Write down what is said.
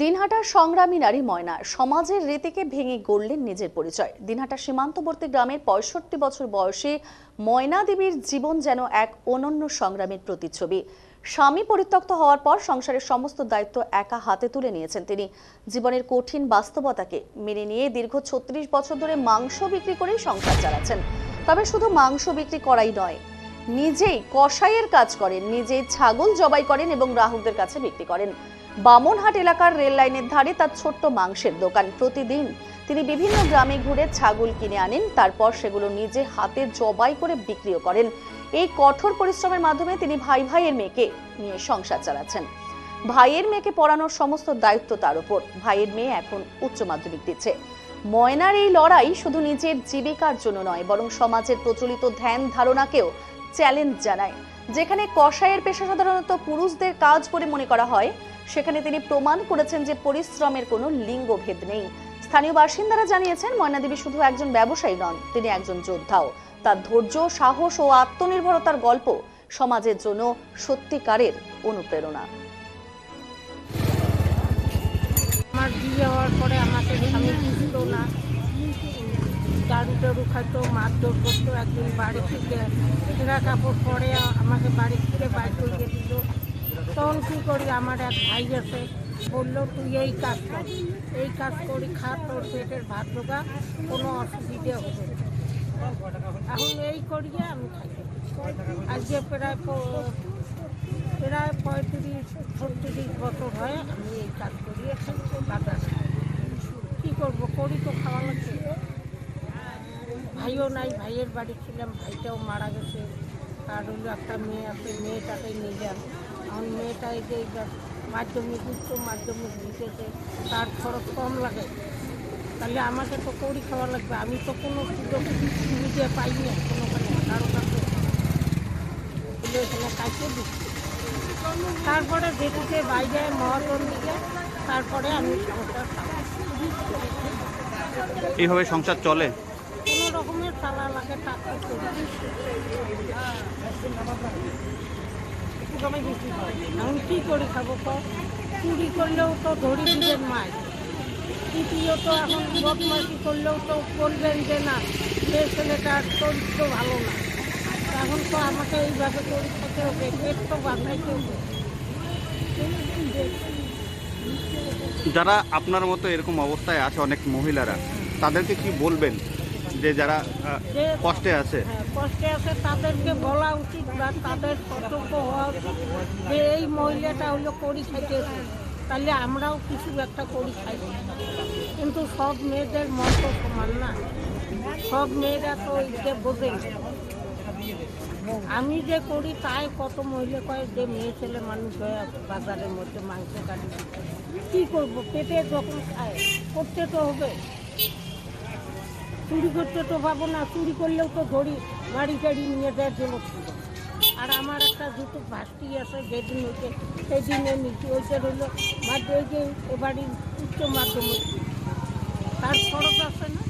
দিনহাটার সংগ্রামী নারী ময়না সমাজের রীতিকে ভেঙে গড়লেন নিজের পরিচয়। দিনহাটা সীমান্তবর্তী গ্রামের পঁয়ষট্টি বছর বয়সে ময়না দেবীর জীবন যেন এক অনন্য সংগ্রামের প্রতিচ্ছবি। স্বামী পরিত্যক্ত হওয়ার পর সংসারের সমস্ত দায়িত্ব একা হাতে তুলে নিয়েছেন তিনি। জীবনের কঠিন বাস্তবতাকে মেনে নিয়ে দীর্ঘ ছত্রিশ বছর ধরে মাংস বিক্রি করেই সংসার চালাচ্ছেন। তবে শুধু মাংস বিক্রি করাই নয়, নিজেই কসাইয়ের কাজ করেন, নিজেই ছাগল জবাই করেন এবং গ্রাহকদের কাছে বিক্রি করেন। বামনহাট এলাকার রেল লাইনের ধারে তার ছোট্ট মাংসের দোকান। প্রতিদিন তিনি বিভিন্ন গ্রামে ঘুরে ছাগল কিনে আনেন, তারপর সেগুলো নিজে হাতে জবাই করে বিক্রিও করেন। এই কঠোর পরিশ্রমের মাধ্যমে তিনি ভাই ভাইয়ের মেয়েকে নিয়ে সংসার চালাচ্ছেন। ভাইয়ের মেয়েকে পড়ানোর সমস্ত দায়িত্ব তার উপর ভাইয়ের মেয়ে এখন উচ্চ মাধ্যমিক দিচ্ছে। ময়নার এই লড়াই শুধু নিজের জীবিকার জন্য নয়, বরং সমাজের প্রচলিত ধ্যান ধারণাকেও চ্যালেঞ্জ জানায়। যেখানে কসাইয়ের পেশা সাধারণত পুরুষদের কাজ বলে মনে করা হয় সেখানে তিনি প্রমাণ করেছেন যে পরিশ্রমের কোনো লিঙ্গভেদ নেই। স্থানীয় বাসিন্দারা জানিয়েছেন, ময়নাদেবী শুধু একজন ব্যবসায়ী নন, তিনি একজন যোদ্ধাও। তার ধৈর্য, সাহস ও আত্মনির্ভরতার গল্প সমাজের জন্য সত্যিকারের অনুপ্রেরণা। আমার পরে আমাকে টারু খাইতো করতো, একদিন বাড়ি থেকে কাপড় পরে আমাকে বাড়ি থেকে বাইর করে তখন কী করি, আমার এক ভাই আছে, বলল, তুই এই কাজ কর, এই কাজ করি, খা, তোর পেটের ভাত ঢোকা কোনো অসুবিধে হবে। এখন এই করিয়ে আমি খাই। আজকে প্রায় প্রায় পঁয়ত্রিশ, ছত্রিশ বছর হয় আমি এই কাজ করি বাজারে কী করব, করি তো খাওয়া লাগছে ভাইও নাই, ভাইয়ের বাড়ি ছিলাম, ভাইটাও মারা গেছে। আর হলো একটা মেয়ে আছে, মেয়েটাকে নিলাম এখন মেয়েটা এই যে এইবার মাধ্যমিক উচ্চ মাধ্যমিক দিতেছে তার খরচ কম লাগে। তাহলে আমাকে তো করি খাওয়া লাগবে। আমি তো কোনো সুযোগ সুবিধা পাই না কোনো কারও কাছে। এখানে কাজে দিচ্ছি তারপরে যেটুকে বাইরে মহাজন দিকে তারপরে আমি সংসার এইভাবে সংসার চলে? কোনো রকমের চালা লাগে টাকা করি এখন কী করে খাব তো চুরি করলেও তো ধরি দিবেন মায়। তৃতীয়ত এখন বদমাসি করলেও তো বলবেন যে না সে ছেলেটার চরিত্র ভালো না। এখন তো আমাকে এইভাবে খেতে হবে পেট তো বাঁচাইতে হবে যারা আপনার মতো এরকম অবস্থায় আছে অনেক মহিলারা, তাদেরকে কি বলবেন? যে যারা কষ্টে আছে। হ্যাঁ, কষ্টে আছে তাদেরকে বলা উচিত বা তাদের সতর্ক হওয়া উচিত যে এই মহিলাটা হলো করি খাইতেছে। তাহলে আমরাও কিছু একটা করি খাই। কিন্তু সব মেয়েদের মন তো সমান না। সব মেয়েরা তো যে বোঝে আমি যে করি তাই কত মহিলা কয় যে মেয়ে ছেলে মানুষ হয়ে বাজারের মধ্যে মাংস কাটি। কী করব? পেটে যখন খায় করতে তো হবে। চুরি করতে তো পাবো না, চুরি করলেও তো ধরি গাড়ি টাড়ি নিয়ে যাওয়ার জন্য ছিল। আর আমার একটা দুটো ভাস্তি আছে, যেদিন হইতে সেদিনে নিচে ওইটা রইল। মাধ্যমিকে এ বাড়ির উচ্চ মাধ্যমিক। তার খরচ আছে না?